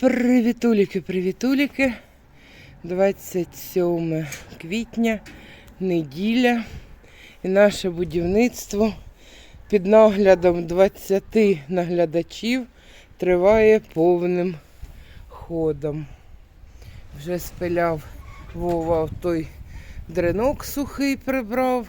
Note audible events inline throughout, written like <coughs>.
Привітуліки, привітуліки. 27 квітня, неділя. І наше будівництво під наглядом 20 наглядачів триває повним ходом. Вже спиляв Вова той дренок сухий прибрав,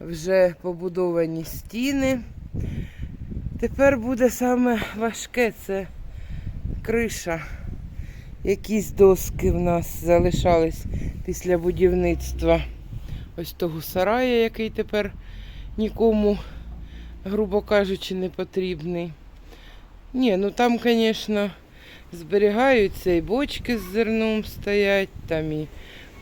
вже побудовані стіни. Тепер буде саме важке це криша. Якісь доски в нас залишались після будівництва ось того сарая, який тепер нікому, грубо кажучи, не потрібний. Ні, ну там, звісно, зберігаються і бочки з зерном стоять, там і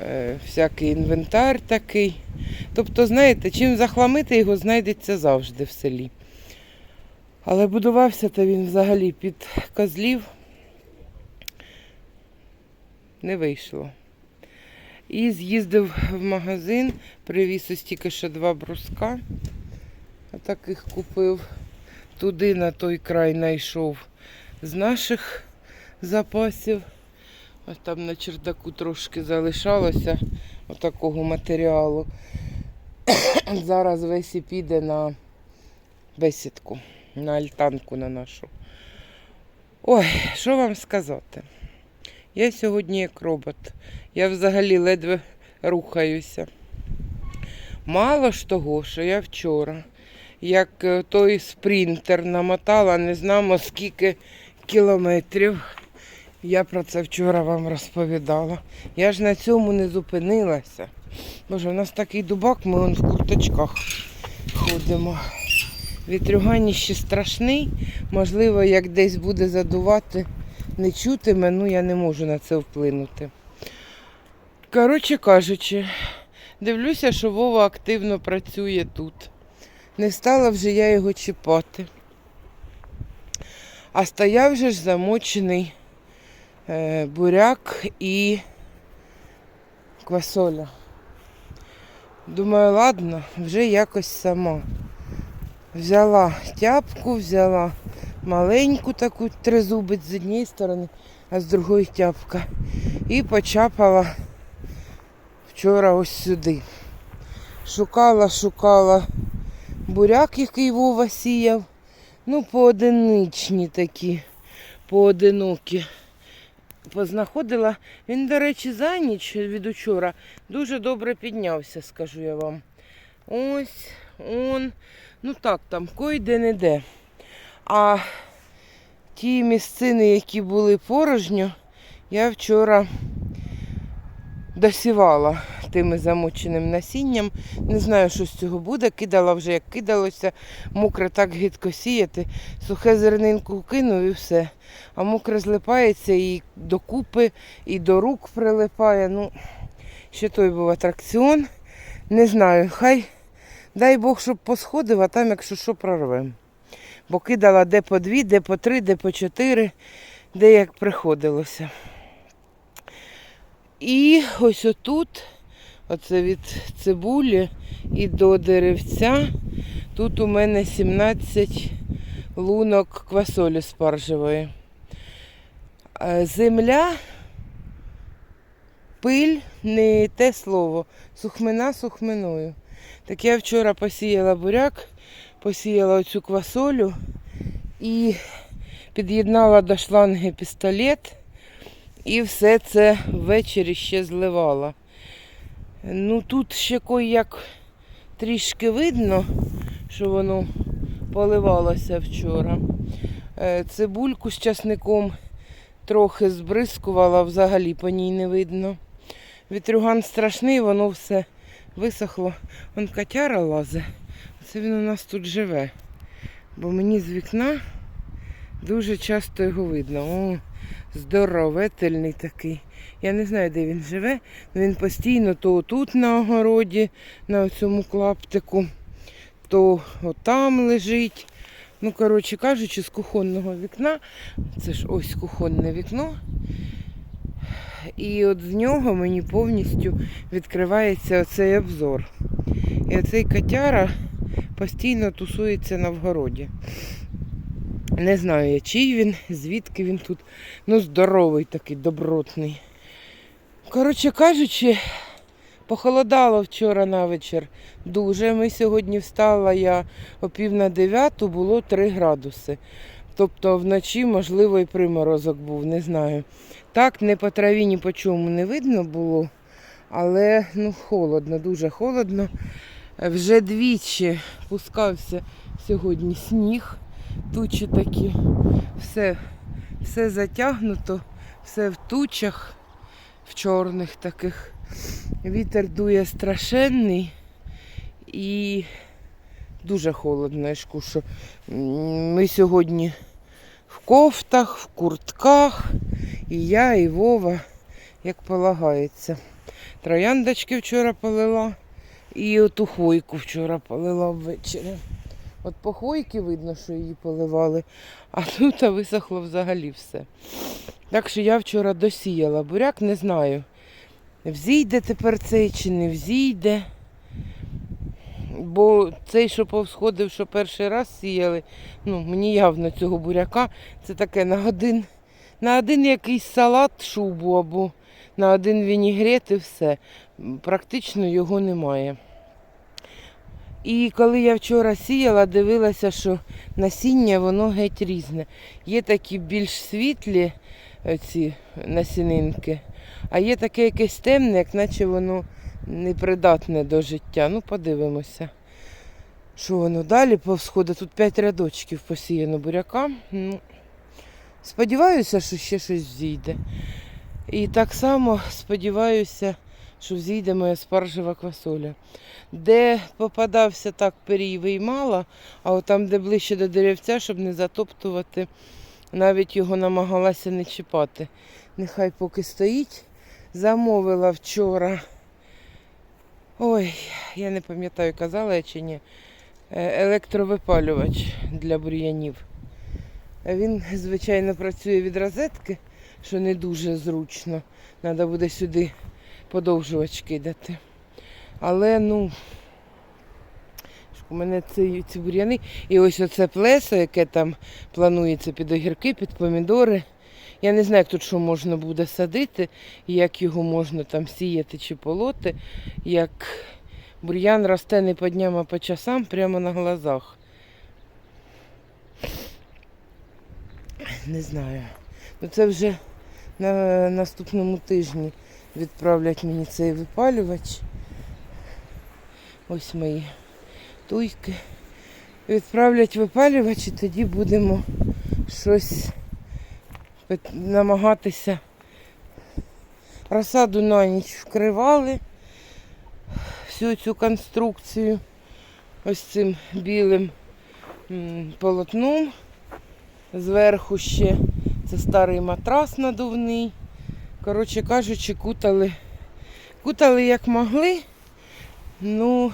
е, всякий інвентар такий. Тобто, знаєте, чим захламити його знайдеться завжди в селі. Але будувався то він взагалі під козлів. Не вийшло. І з'їздив в магазин, привіз ось тільки ще два бруска. А таких купив. Туди на той край знайшов з наших запасів. Ось там на чердаку трошки залишалося отакого матеріалу. <coughs> Зараз весь і піде на бесідку, на альтанку на нашу. Ой, що вам сказати? Я сьогодні як робот. Я взагалі ледве рухаюся. Мало ж того, що я вчора, як е, той спринтер намотала, не знамо скільки кілометрів. Я про це вчора вам розповідала. Я ж на цьому не зупинилася. Боже, у нас такий дубак, ми вон в курточках ходимо. Вітрюганіще страшний. Можливо, як десь буде задувати, не чутиме, ну я не можу на це вплинути. Коротше кажучи, дивлюся, що Вова активно працює тут. Не стала вже я його чіпати. А стояв же ж замочений е, буряк і квасоля. Думаю, ладно, вже якось сама. Взяла тяпку, взяла маленьку таку тризубець з однієї сторони, а з другої тяпка. І почапала вчора ось сюди. Шукала, шукала буряк, який Вова сіяв. Ну, поодиничні такі, поодинокі. Познаходила. Він, до речі, за ніч від учора дуже добре піднявся, скажу я вам. Ось, он. Ну так, там койде не де. А ті місцини, які були порожньо, я вчора досівала тим замоченим насінням. Не знаю, що з цього буде. Кидала вже, як кидалося. Мокре так гидко сіяти. Сухе зернинку кинув і все. А мокре злипається і до купи, і до рук прилипає. Ну, ще той був атракціон. Не знаю, хай дай Бог, щоб посходив, а там, якщо що, прорвемо. Бо кидала де по дві, де по три, де по чотири, де як приходилося. І ось отут, оце від цибулі і до деревця, тут у мене 17 лунок квасолі спаржевої. Е, Земля, пиль, не те слово, сухмина сухминою. Так я вчора посіяла буряк, посіяла оцю квасолю і під'єднала до шланги пістолет. І все це ввечері ще зливала. Ну тут ще як трішки видно, що воно поливалося вчора. Е, Цибульку з часником трохи збризкувала, взагалі по ній не видно. Вітрюган страшний, воно все висохло. Вон котяра лазе. Це він у нас тут живе. Бо мені з вікна дуже часто його видно. О, здоровительний такий. Я не знаю, де він живе, але він постійно то тут на огороді, на цьому клаптику, то отам лежить. Ну, коротше кажучи, з кухонного вікна, це ж ось кухонне вікно. І от з нього мені повністю відкривається оцей обзор. І оцей котяра постійно тусується на вгороді. Не знаю я, чий він, звідки він тут. Ну, здоровий такий, добротний. Коротше кажучи, похолодало вчора на вечір. Дуже. Ми сьогодні встала я о пів на дев'яту, було 3 градуси. Тобто вночі, можливо, і приморозок був, не знаю. Так, не по траві, ні по чому не видно було, але ну, холодно, дуже холодно. Вже двічі пускався сьогодні сніг, тучі такі, все, все затягнуто, все в тучах, в чорних таких. Вітер дує страшенний і дуже холодно. Я кажу, що ми сьогодні в кофтах, в куртках, і я, і Вова, як полагається. Трояндочки вчора полила. І оту хвойку вчора полила ввечері. От по хвойки видно, що її поливали, а тут висохло взагалі все. Так що я вчора досіяла буряк, не знаю, взійде тепер цей чи не взійде. Бо цей, що повсходив, що перший раз сіяли, ну, мені явно цього буряка, це таке на один, на один якийсь салат шубу або на один вінігрет і все. Практично його немає. І коли я вчора сіяла, дивилася, що насіння воно геть різне. Є такі більш світлі ці насінинки, а є таке якесь темне, як наче воно непридатне до життя. Ну, подивимося. Що воно далі повсходить? Тут 5 рядочків посіяно буряка. Ну, сподіваюся, що ще щось зійде. І так само сподіваюся, що взійде моя спаржева квасоля. Де попадався так перій виймала, а от там, де ближче до деревця, щоб не затоптувати, навіть його намагалася не чіпати. Нехай поки стоїть. Замовила вчора. Ой, я не пам'ятаю, казала я чи ні. е, Електровипалювач для бур'янів. Він, звичайно, працює від розетки, що не дуже зручно. Треба буде сюди подовжувач кидати. Але ну у мене ці, ці бур'яни. І ось оце плесо, яке там планується під огірки, під помідори. Я не знаю, як тут що можна буде садити, як його можна там сіяти чи полоти, як бур'ян росте не по дням, а по часам прямо на глазах. Не знаю. Ну це вже на наступному тижні відправлять мені цей випалювач. Ось мої туйки. Відправлять випалювач і тоді будемо щось намагатися. Розсаду на ніч вкривали всю цю конструкцію ось цим білим полотном. Зверху ще це старий матрас надувний. Коротше кажучи, кутали, кутали як могли. Ну,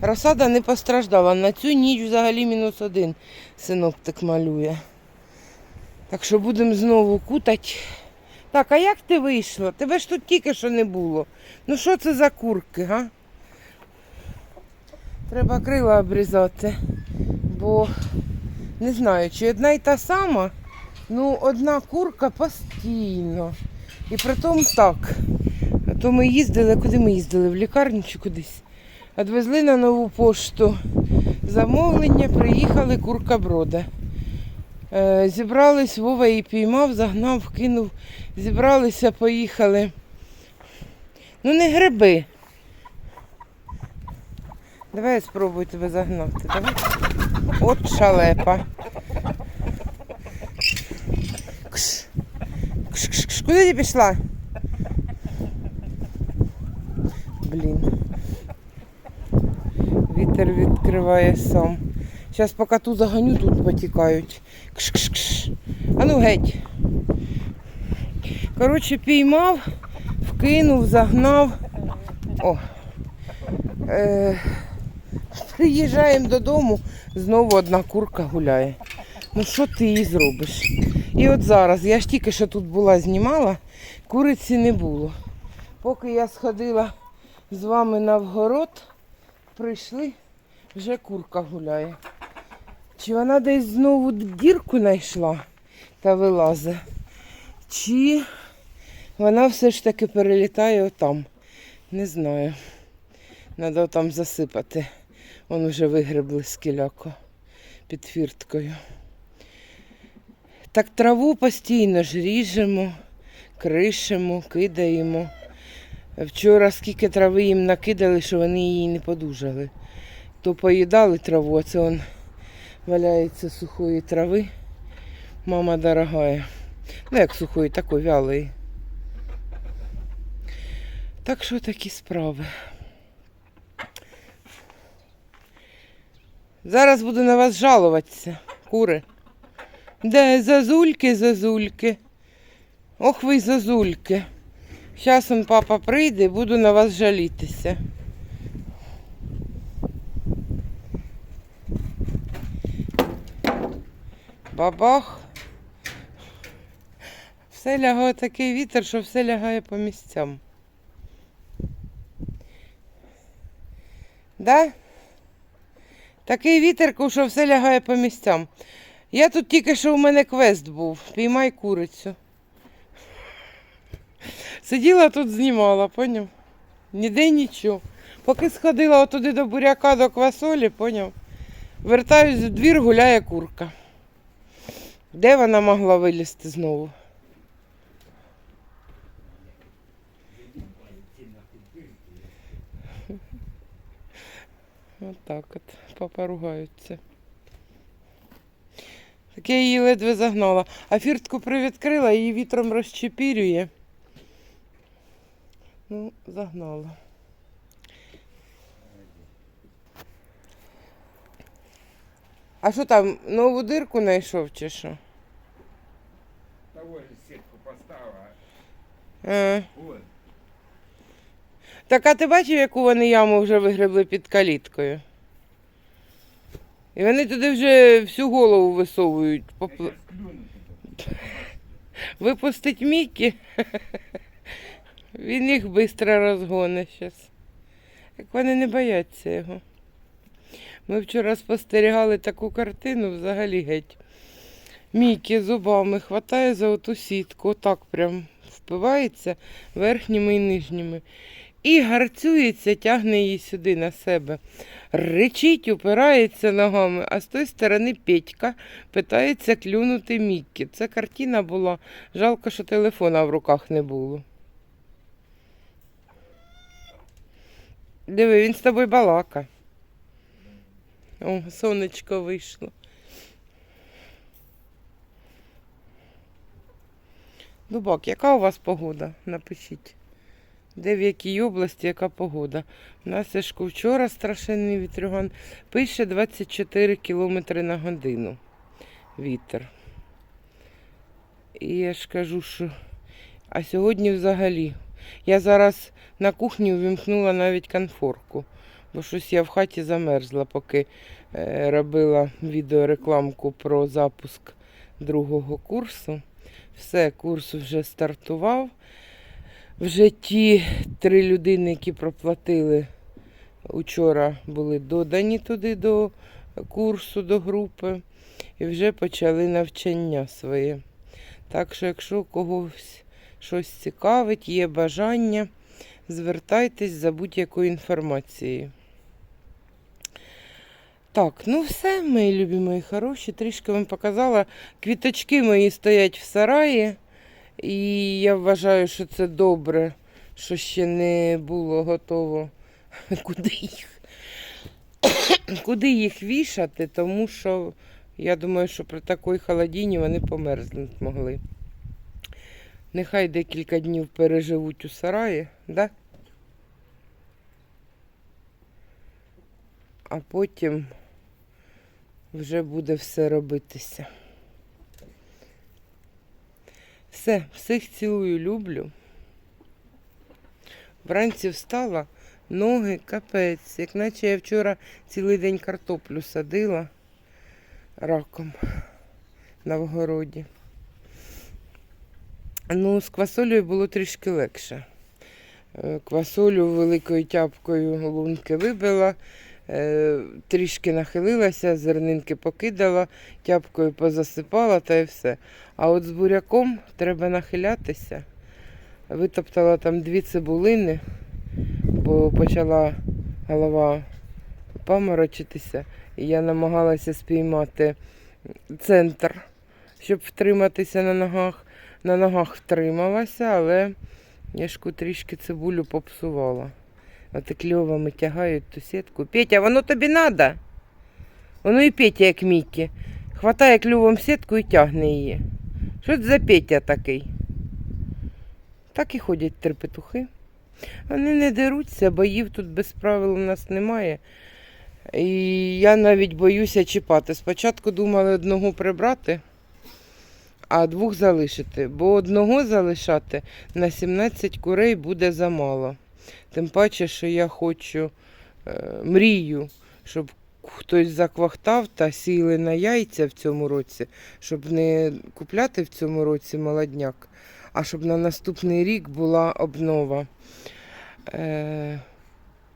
розсада не постраждала. На цю ніч взагалі мінус один синоптик малює. Так що будемо знову кутати. Так, а як ти вийшла? Тебе ж тут тільки що не було. Ну що це за курки, га? Треба крила обрізати, бо не знаю, чи одна й та сама, ну одна курка постійно. І при тому так. А то ми їздили, куди ми їздили? В лікарню чи кудись. Відвезли на нову пошту замовлення, приїхали курка брода. Е, зібрались, Вова її піймав, загнав, кинув. Зібралися, поїхали. Ну не гриби. Давай я спробую тебе загнати. Давай. От шалепа. Кш. Кш, кш. Куди ти пішла? Блін. Вітер відкриває сам. Зараз поки ту заганю, тут потікають. Кш-кш-кш. А ну геть. Коротше, піймав, вкинув, загнав. О. Е, приїжджаємо додому, знову одна курка гуляє. Ну що ти їй зробиш? І от зараз, я ж тільки що тут була, знімала, куриці не було. Поки я сходила з вами на вгород, прийшли, вже курка гуляє. Чи вона десь знову дірку знайшла та вилазить, чи вона все ж таки перелітає отам. Не знаю. Треба там засипати. Вон вже вигребли скіляко під фірткою. Так траву постійно ж ріжемо, кришимо, кидаємо. Вчора скільки трави їм накидали, що вони її не подужали. То поїдали траву, а це он валяється сухої трави. Мама дорогая. Ну, як сухої, такої вялої. Так що такі справи. Зараз буду на вас жалуватися, кури. Де зазульки, зазульки. Ох ви зазульки. Зараз папа прийде, буду на вас жалітися. Бабах. Все лягає такий вітер, що все лягає по місцям. Да? Такий вітер, що все лягає по місцям. Я тут тільки що у мене квест був. Піймай курицю. Сиділа тут, знімала, поняв? Ніде нічого. Поки сходила отуди до буряка до квасолі, поняв? Вертаюсь в двір, гуляє курка. Де вона могла вилізти знову? Отак от, папа ругаються. Так я її ледве загнала. А фіртку привідкрила, її вітром розчепірює. Ну, загнала. А що там, нову дирку знайшов чи що? Того ж сітку поставила. Е. Так а ти бачив, яку вони яму вже вигребли під каліткою? І вони туди вже всю голову висовують. Тут. Випустить Мікі. Він їх швидко розгоне зараз. Як вони не бояться його. Ми вчора спостерігали таку картину взагалі геть. Мікі зубами хватає за оту сітку, отак прям впивається верхніми і нижніми. І гарцюється, тягне її сюди на себе. Ричить, упирається ногами, а з тої сторони Петька питається клюнути Міккі. Це картина була. Жалко, що телефона в руках не було. Диви, він з тобою балака. О, сонечко вийшло. Дубак, яка у вас погода? Напишіть. Де в якій області яка погода? У нас Яшко вчора страшенний вітрюган. Пише 24 км на годину. Вітер. І я ж кажу, що. А сьогодні взагалі. Я зараз на кухні увімкнула навіть конфорку, бо щось я в хаті замерзла, поки е, робила відеорекламку про запуск другого курсу. Все, курс вже стартував. Вже ті три людини, які проплатили учора, були додані туди до курсу, до групи, і вже почали навчання своє. Так що, якщо когось щось цікавить, є бажання, звертайтесь за будь-якою інформацією. Так, ну все, мої любі, мої хороші. Трішки вам показала. Квіточки мої стоять в сараї. І я вважаю, що це добре, що ще не було готово. <laughs> Куди їх? <coughs> Куди їх вішати, тому що я думаю, що при такій холодині вони померзнуть могли. Нехай декілька днів переживуть у сараї, да? а потім вже буде все робитися. Все, всіх цілую, люблю. Вранці встала, ноги капець, як наче я вчора цілий день картоплю садила раком на вгороді. Ну, з квасолею було трішки легше. Е, Квасолю великою тяпкою лунки вибила, трішки нахилилася, зернинки покидала, тяпкою позасипала та і все. А от з буряком треба нахилятися. Витоптала там дві цибулини, бо почала голова паморочитися. І я намагалася спіймати центр, щоб втриматися на ногах. На ногах втрималася, але яшку трішки цибулю попсувала. І кльовами тягають ту сітку. Петя, воно тобі надо? Воно і Петя, як Мікі. Хватає клювом сітку і тягне її. Що це за Петя такий? Так і ходять три петухи. Вони не деруться, боїв тут без правил у нас немає. І я навіть боюся чіпати. Спочатку думали одного прибрати, а двох залишити. Бо одного залишати на 17 курей буде замало. Тим паче, що я хочу е, мрію, щоб хтось заквахтав та сіли на яйця в цьому році, щоб не купляти в цьому році молодняк, а щоб на наступний рік була обнова. Е,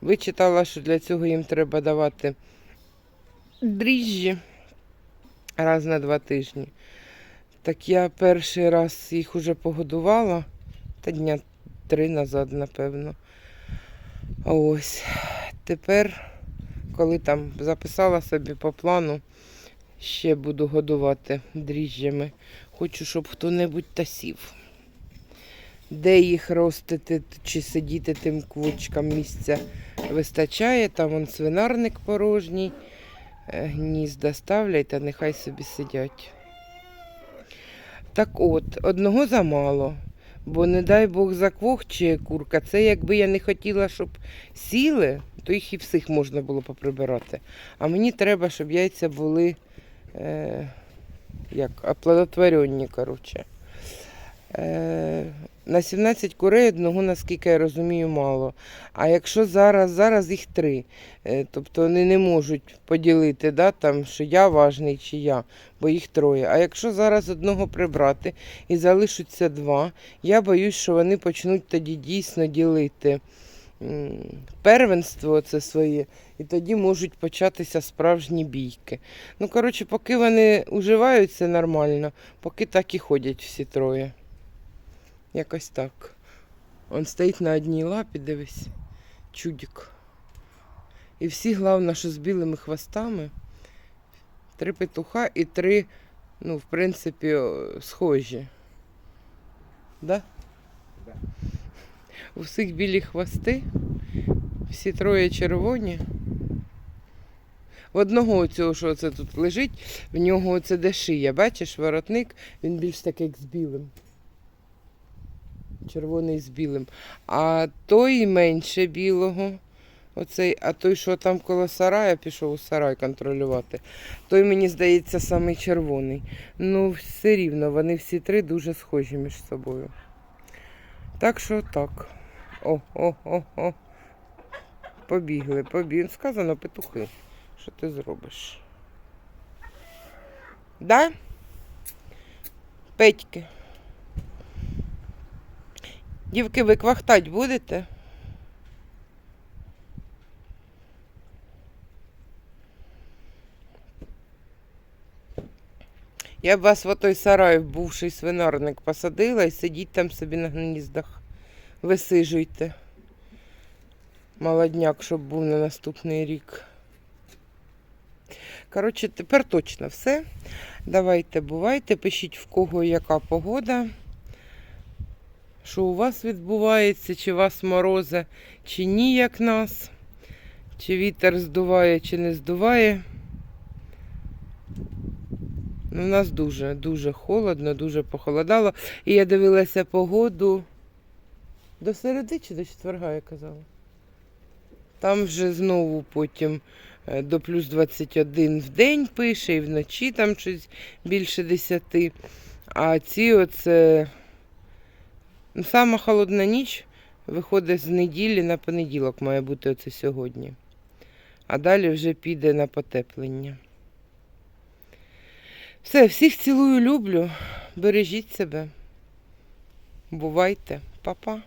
вичитала, що для цього їм треба давати дріжджі раз на два тижні. Так я перший раз їх уже погодувала, та дня три назад, напевно. Ось. Тепер, коли там записала собі по плану, ще буду годувати дріжджами. Хочу, щоб хто-небудь тасів. Де їх ростити чи сидіти тим квочкам місця вистачає, там вон свинарник порожній, е, гнізда ставлять та нехай собі сидять. Так от, одного замало. Бо не дай Бог заквохче курка. Це якби я не хотіла, щоб сіли, то їх і всіх можна було поприбирати. А мені треба, щоб яйця були е, як, оплодотворені, коротше. Е, на 17 курей одного, наскільки я розумію, мало. А якщо зараз, зараз їх три. Е, тобто вони не можуть поділити, да, там, що я важний чи я, бо їх троє. А якщо зараз одного прибрати і залишаться два, я боюсь, що вони почнуть тоді дійсно ділити первенство це своє, і тоді можуть початися справжні бійки. Ну, коротше, поки вони уживаються нормально, поки так і ходять всі троє. Якось так. Он стоїть на одній лапі, дивись, чудик. І всі, головне, що з білими хвостами. Три петуха і три, ну, в принципі, схожі. Да? Да. У всіх білі хвости, всі троє червоні. В одного цього, що це тут лежить, в нього оце де шия. Бачиш, воротник, він більш такий як з білим. Червоний з білим. А той менше білого. Оцей, а той, що там коло сарая, пішов у сарай контролювати. Той, мені здається, самий червоний. Ну, все рівно, вони всі три дуже схожі між собою. Так що так. О, о, о, о. Побігли, побігли. Сказано петухи. Що ти зробиш? Да? Петьки. Дівки, ви квахтать будете? Я б вас в той сарай, бувший свинарник, посадила і сидіть там собі на гніздах. Висижуйте. Молодняк, щоб був на наступний рік. Коротше, тепер точно все. Давайте, бувайте, пишіть в кого яка погода. Що у вас відбувається, чи вас морозе, чи ні, як нас, чи вітер здуває, чи не здуває. Ну, у нас дуже, дуже холодно, дуже похолодало. І я дивилася погоду до середи чи до четверга, я казала. Там вже знову потім е, до плюс 21 в день пише, і вночі там щось більше 10. А ці оце сама холодна ніч виходить з неділі на понеділок, має бути оце сьогодні. А далі вже піде на потеплення. Все, всіх цілую, люблю. Бережіть себе. Бувайте, Па-па.